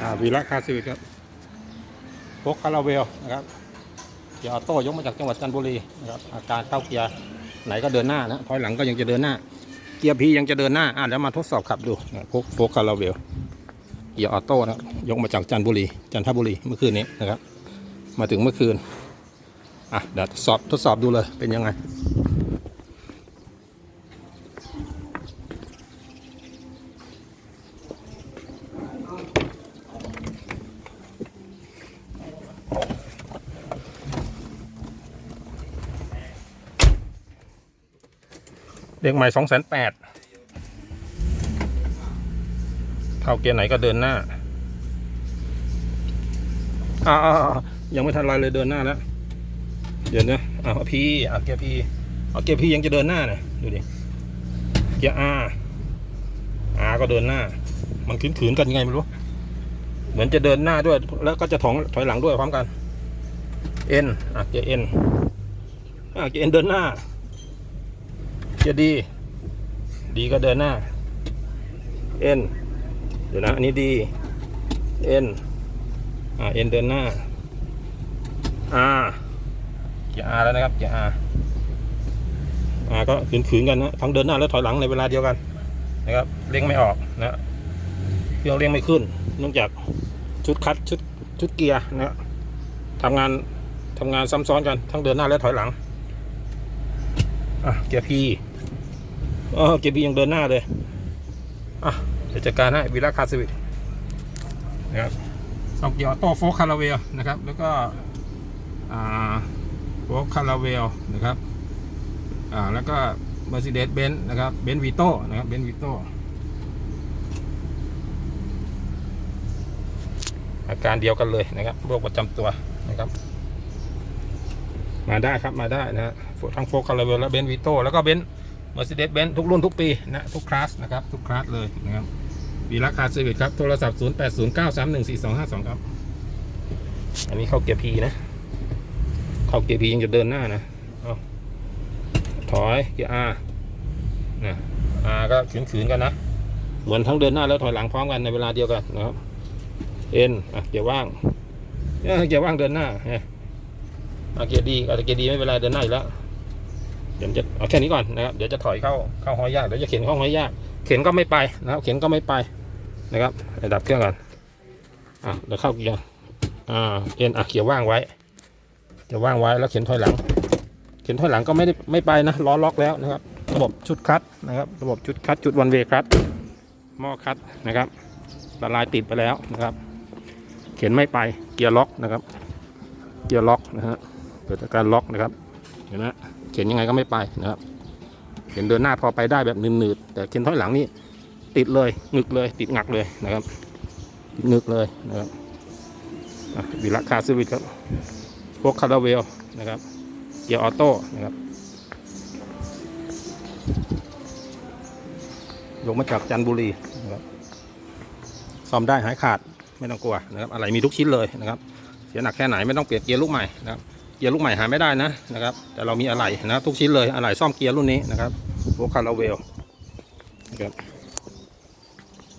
อ่าวีระคาร์ซีวิทครับโฟกคาราเวลนะครับเกียร์ออโต้ยกมาจากจังหวัดจันทบุรีนะครับอาการเข้าเกียร์ไหนก็เดินหน้านะถอยหลังก็ยังจะเดินหน้า เกียร์พียังจะเดินหน้าอะเดี๋ยวมาทดสอบขับดูนะโฟกโฟกคาราเวลเกียร์ออโต้นะครับยกมาจากจันทบุรี จันทบุรีเมื่อคืนนี้นะครับ มาถึงเมื่อคืนอะเดี๋ยวสอบทดสอบดูเลยเป็นยังไง เด็กใหม่สองแสนแปดเท่าเกียร์ไหนก็เดินหน้าอ่ายังไม่ทันไรเลยเดินหน้าแล้ว เดี๋ยวนะอ่าพีอ่าเกียร์พีเอาเกียร์พียังจะเดินหน้าเนี่ยดูดิ เกียร์อาอาก็เดินหน้า มันขืนๆกันยังไงไม่รู้ เหมือนจะเดินหน้าด้วย แล้วก็จะถองถอยหลังด้วยพร้อมกันเอ็นอะเกียร์เอ็นอะเกียร์เอ็นเดินหน้า เกียร์ดี ดีก็เดินหน้าเอ็นเดี๋ยวนะ อันนี้ดีเอ็นอ่าเอ็นเดินหน้าอาเกียร์อาแล้วนะครับ เกียร์อาอาก็ขืนๆกันนะ ทั้งเดินหน้าและถอยหลังในเวลาเดียวกันนะครับเร่งไม่ออกนะเครื่องเร่งไม่ขึ้นเนื่องจากชุดคัดชุดชุดเกียร์นะทำงานทำงานซ้ำซ้อนกันทั้งเดินหน้าและถอยหลังอะเกียร์พี เออเกียร์พียังเดินหน้าเลย อะเดี๋ยวจัดการให้วิลาคาสวิตนะครับสองเกียร์ออโต้โฟคาราเวลนะครับ แล้วก็อ่าโฟคาราเวลนะครับอ่าแล้วก็ Mercedes Benz นะครับเบนซ์วีโต้นะครับเบนซ์วีโต้อาการเดียวกันเลยนะครับโรคประจำตัวนะครับ มาได้ครับมาได้นะฮะทั้งโฟคาราเวลและเบนซ์วีโต้แล้วก็เบน Mercedes Benz ทุกรุ่นทุกปีนะทุกคลาสนะครับทุกคลาสเลยนะครับวีราคาเซอร์วิสครับ โทรศัพท์ 0 8 0 9 3 1 4 2 5 2 ครับ อันนี้เข้าเกียร์พีนะ เข้าเกียร์พียังจะเดินหน้านะเอาถอยเกียร์อานะอาก็ขืนๆกันนะ เหมือนทั้งเดินหน้าแล้วถอยหลังพร้อมกันในเวลาเดียวกันนะครับเอ็นอะเกียร์ว่างเกียร์ว่างเดินหน้าเฮ้ยอะเกียร์ดีอะเกียร์ดีไม่เป็นไรเดินหน้าอีกแล้ว เดี๋ยวจะเอาแค่นี้ก่อนนะครับ เดี๋ยวจะถอยเข้าเข้าห้อยยาก เดี๋ยวจะเข็นเข้าห้อยยาก เข็นก็ไม่ไปนะครับ เข็นก็ไม่ไปนะครับดับเครื่องก่อน อะเดี๋ยวเข้าเกียร์ อ่า เอ็นอะเกียร์ว่างไว้จะว่างไว้แล้วเข็นถอยหลัง เข็นถอยหลังก็ไม่ได้ไม่ไปนะ ล้อล็อกแล้วนะครับ ระบบชุดคัดนะครับ ระบบชุดคัดจุดวันเวคัดหม้อคัดนะครับละลายติดไปแล้วนะครับ เข็นไม่ไป เกียร์ล็อกนะครับ เกียร์ล็อกนะฮะ เกิดจากการล็อกนะครับ เห็นไหม เข็นยังไงก็ไม่ไปนะครับเข็นเดินหน้าพอไปได้แบบหนืดๆแต่เข็นถอยหลังนี่ติดเลยงึกเลยติดงักเลยนะครับติดงึกเลยนะครับวิลาคาสวิตครับพวกคาราเวลนะครับเกียร์ออโต้นะครับยกมาจากจันทบุรีนะครับซ่อมได้หายขาดไม่ต้องกลัวนะครับอะไรมีทุกชิ้นเลยนะครับ เสียหนักแค่ไหนไม่ต้องเปลี่ยนเกียร์ลูกใหม่นะครับ เกียร์ลูกใหม่หาไม่ได้นะนะครับ แต่เรามีอะไหล่นะทุกชิ้นเลยอะไหล่ซ่อมเกียร์รุ่นนี้นะครับโวคาราเวลนะครับ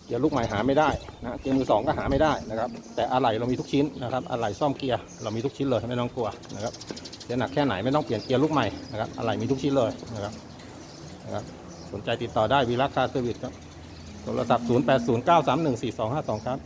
เกียร์ลูกใหม่หาไม่ได้นะเกียร์มือสองก็หาไม่ได้นะครับ แต่อะไหล่เรามีทุกชิ้นนะครับอะไหล่ซ่อมเกียร์เรามีทุกชิ้นเลยไม่ต้องกลัวนะครับเสียหนักแค่ไหนไม่ต้องเปลี่ยนเกียร์ลูกใหม่นะครับอะไหล่มีทุกชิ้นเลยนะครับนะครับ สนใจติดต่อได้วีลักคาเซอร์วิสครับโทรศัพท์ 0809314252 ครับ